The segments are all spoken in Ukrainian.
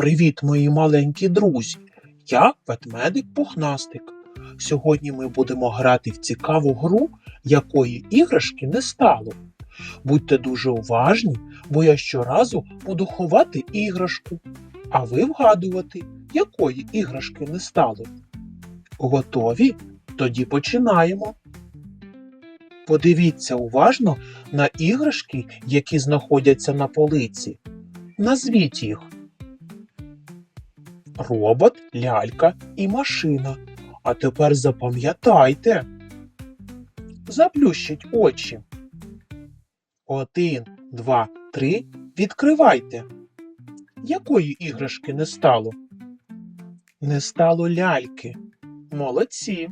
Привіт, мої маленькі друзі! Я ведмедик Пухнастик. Сьогодні ми будемо грати в цікаву гру, якої іграшки не стало. Будьте дуже уважні, бо я щоразу буду ховати іграшку, а ви вгадувати, якої іграшки не стало. Готові? Тоді починаємо. Подивіться уважно на іграшки, які знаходяться на полиці. Назвіть їх. Робот, лялька і машина. А тепер запам'ятайте. Заплющіть очі. Один, два, три. Відкривайте. Якої іграшки не стало? Не стало ляльки. Молодці.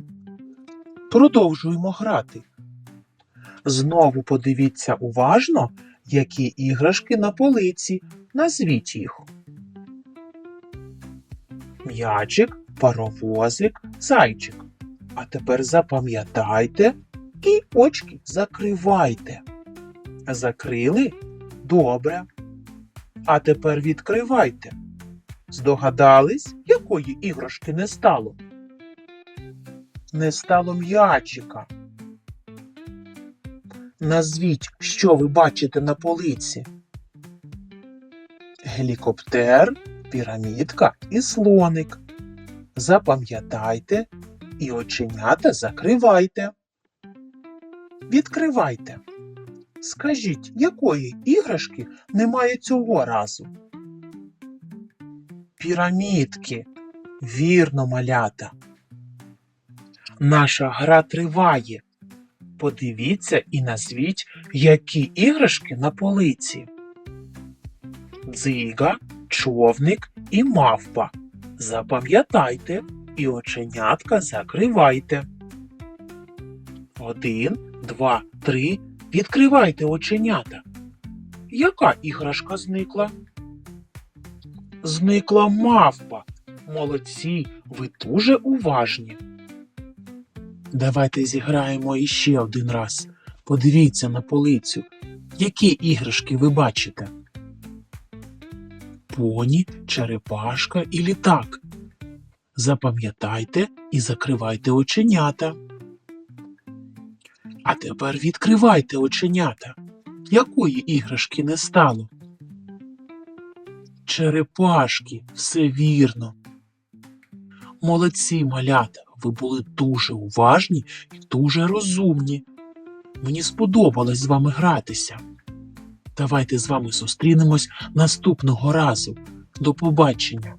Продовжуємо грати. Знову подивіться уважно, які іграшки на полиці. Назвіть їх. М'ячик, паровозик, зайчик. А тепер запам'ятайте і очки закривайте. Закрили? Добре. А тепер відкривайте. Здогадались, якої іграшки не стало? Не стало м'ячика. Назвіть, що ви бачите на полиці. Гелікоптер, пірамідка і слоник. Запам'ятайте і оченята закривайте. Відкривайте. Скажіть, якої іграшки немає цього разу? Пірамідки. Вірно, малята. Наша гра триває. Подивіться і назвіть, які іграшки на полиці. Дзига, човник і мавпа. Запам'ятайте і оченятка закривайте. Один, два, три. Відкривайте оченята. Яка іграшка зникла? Зникла мавпа. Молодці, ви дуже уважні. Давайте зіграємо іще один раз. Подивіться на полицю. Які іграшки ви бачите? Поні, черепашка і літак. Запам'ятайте і закривайте оченята. А тепер відкривайте оченята. Якої іграшки не стало? Черепашки, все вірно. Молодці, малята, ви були дуже уважні і дуже розумні. Мені сподобалось з вами гратися. Давайте з вами зустрінемось наступного разу. До побачення!